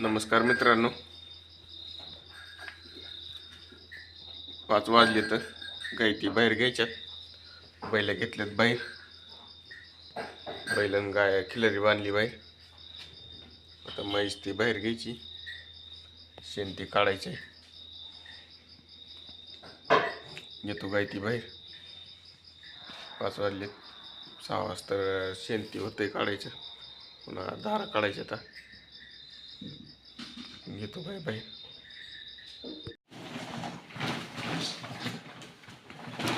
नमस्कार मित्रांनो. पाच वाजले तर गायती बाहेर घ्यायच्यात. बैल घेतल्यात बाहेर. बैलन गाय खिलरी बांधली बाहेर. आता म्हैस ती बाहेर घ्यायची. शेण ती काढायची. घेतो गायती बाहेर. पाच वाजले सहा वाजता शेण ती होतंय काढायचं. पुन्हा दारा काढायच्या आता. घेतो बाय बाय.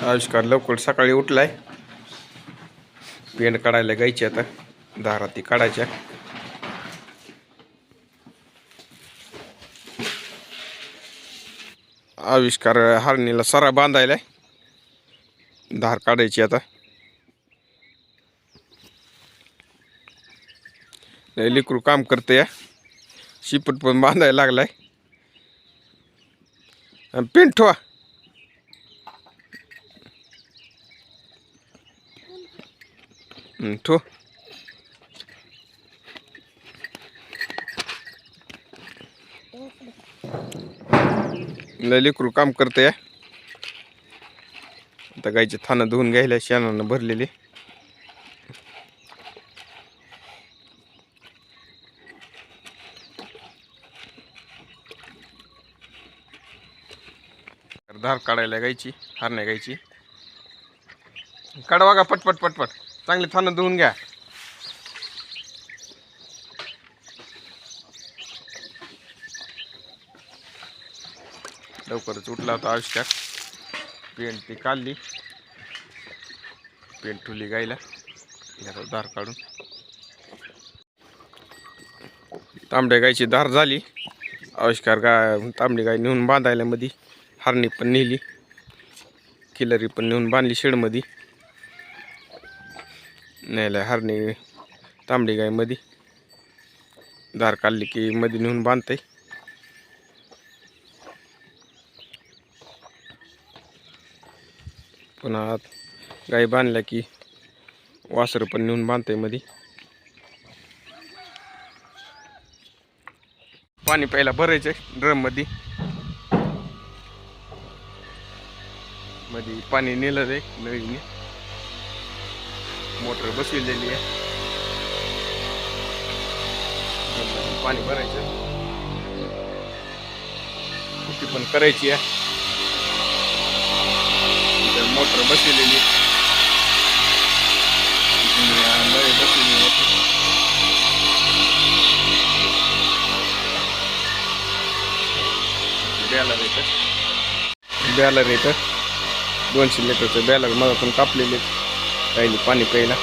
आविष्कार लवकर सकाळी उठलाय. पेंड काढायला गायची आता. दारा ती काढायच्या. आविष्कार हरणीला सरा बांधायला धार काढायची आता. लिकरू लेकरू काम करते या शिपट पण बांधायला लागलाय. आणि पेंट ठेवा. लय लेकरू काम करते या आता गायचे थानं धुवून घ्यायला शेणानं भरलेले. धार काढायला गायची हार नाही गायची काढा बघा पटपट पटपट. चांगले थानं धुवून घ्या. लवकरच उठला होता आविष्कार पेंट ती काढली. पेंट ठुली गायला. घ्या धार काढून. तांबड्या गायची धार झाली. आविष्कार गाय तांबडी गाय नेऊन बांधायला मध्ये हरणी पण नेली. किलरी पण नेऊन बांधली शेडमध्ये. न्यायला हरणी तांबडी गायमध्ये दार काढली की मध्ये नेऊन बांधते पुन्हा गाय बांधल्या की वासरं पण नेऊन बांधते मध्ये पाणी प्यायला भरायचंय ड्रममध्ये मध्ये पाणी नेलं आहे नळीने मोटर बसविलेली आहे. पाणी भरायचं. कुठे पण करायची आहे. मोटर बसविलेली. इथून नळी बसविलेली होती बॅलर येतं बॅलर येतं दोनशे लिटरचं बॅलर मधातून कापलेले राहिली पाणी प्यायला.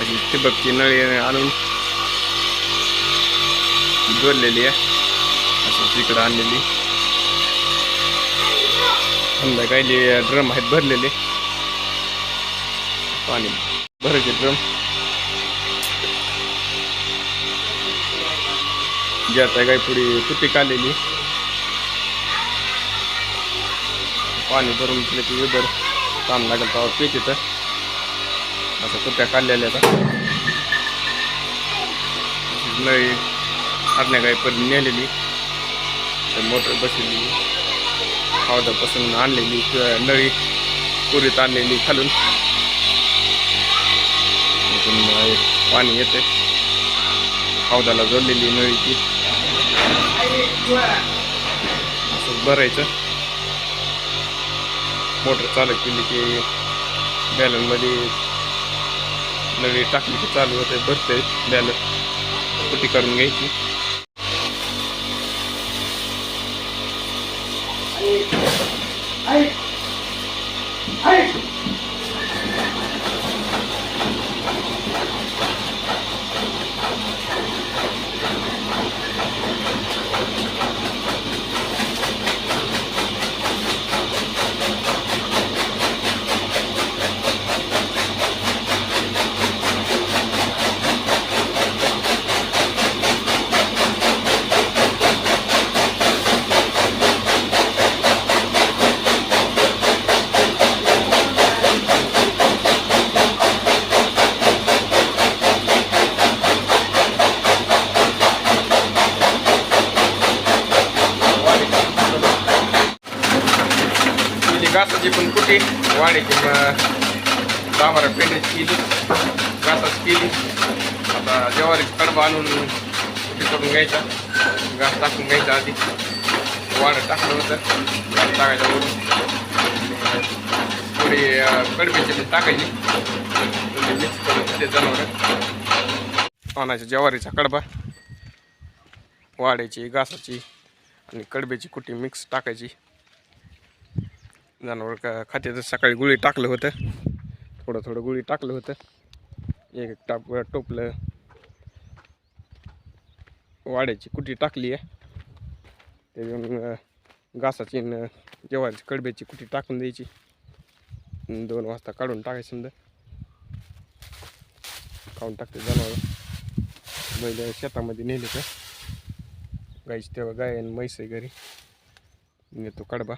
अशी ठिबकची नळी आणून जोडलेली आहे. असं तिकडं आणलेली. संध्याकाळी ड्रम आहेत भरलेले. पाणी भरायचे ड्रम ज्यात आहे काही पुढे तुटी काढलेली पाणी भरून तिथे की वेबर काम लागेल तेव्हा पीत येतं. असं कुट्या काढलेल्या आता. नळी हरण्या गाई पण नेलेली. तर मोटर बसलेली हौदापासून आणलेली किंवा नळी पुरीत आणलेली खालून. पाणी येते हौदाला जोडलेली नळीची असं भरायचं. मोटर चालू केली की बॅलनमध्ये नळी टाकली की चालू होते भरते बॅलन कुटी करून घ्यायची. घासाची पण कुठे? वाढायची मग दहा केली. घासाची केली. आता ज्वारी कडबा आणून कुठे करून घ्यायचा? घास टाकून घ्यायचा आधी. वाढ टाकलं होतं. घास टाकायचा वरून. थोडी कडब्याची पण टाकायची. म्हणजे मिक्स करून ते जनावर. आणायचं ज्वारीचा कडबा. वाड्याची घासाची आणि कडब्याची कुटी मिक्स टाकायची. जनावर का खात्याचं सकाळी गुळी टाकलं होतं. थोडं थोडं गुळी टाकलं होतं. एक एक टाप टोपलं. वाड्याची कुटी टाकली आहे. त्याच्यावरून घासाची न जेवायची कडब्याची कुटी टाकून द्यायची. दोन वाजता काढून टाकायचं समजा. खाऊन टाकते जनावर. बैल शेतामध्ये नेले तर गायची तेव्हा गाय आणि म्हैस आहे घरी. नेतो कडबा.